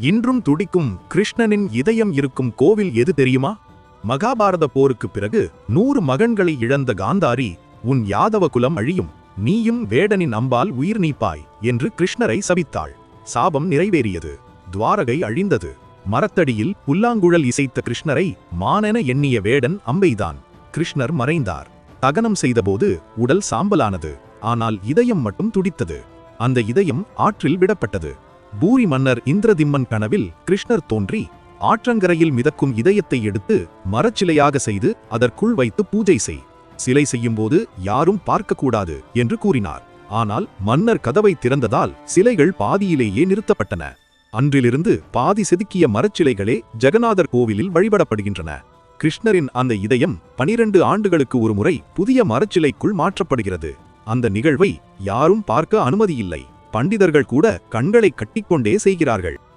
இன்றும் துடிக்கும் கிருஷ்ணனின் இதயம் இருக்கும் கோவில் எது தெரியுமா? மகாபாரத போருக்குப் பிறகு நூறு மகன்களை இழந்த காந்தாரி உன் யாதவ குலம் அழியும் நீயும் வேடனின் அம்பால் உயிர் நீப்பாய் என்று கிருஷ்ணரை சபித்தாள். சாபம் நிறைவேறியது. துவாரகை அழிந்தது. மரத்தடியில் புல்லாங்குழல் இசைத்த கிருஷ்ணரை மானென எண்ணிய வேடன் அம்பைதான். கிருஷ்ணர் மறைந்தார். தகனம் செய்தபோது உடல் சாம்பலானது. ஆனால் இதயம் மட்டும் துடித்தது. அந்த இதயம் ஆற்றில் விடப்பட்டது. பூரி மன்னர் இந்திரதிம்மன் கனவில் கிருஷ்ணர் தோன்றி ஆற்றங்கரையில் மிதக்கும் இதயத்தை எடுத்து மரச்சிலையாக செய்து அதற்குள் வைத்து பூஜை செய். சிலை செய்யும்போது யாரும் பார்க்கக்கூடாது என்று கூறினார். ஆனால் மன்னர் கதவை திறந்ததால் சிலைகள் பாதியிலேயே நிறுத்தப்பட்டன. அன்றிலிருந்து பாதி செதுக்கிய மரச்சிலைகளே ஜெகநாதர் கோவிலில் வழிபடப்படுகின்றன. கிருஷ்ணரின் அந்த இதயம் பனிரெண்டு ஆண்டுகளுக்கு ஒருமுறை புதிய மரச்சிலைக்குள் மாற்றப்படுகிறது. அந்த நிகழ்வை யாரும் பார்க்க அனுமதியில்லை. பண்டிதர்கள் கூட கண்களை கட்டிக்கொண்டே செய்கிறார்கள்.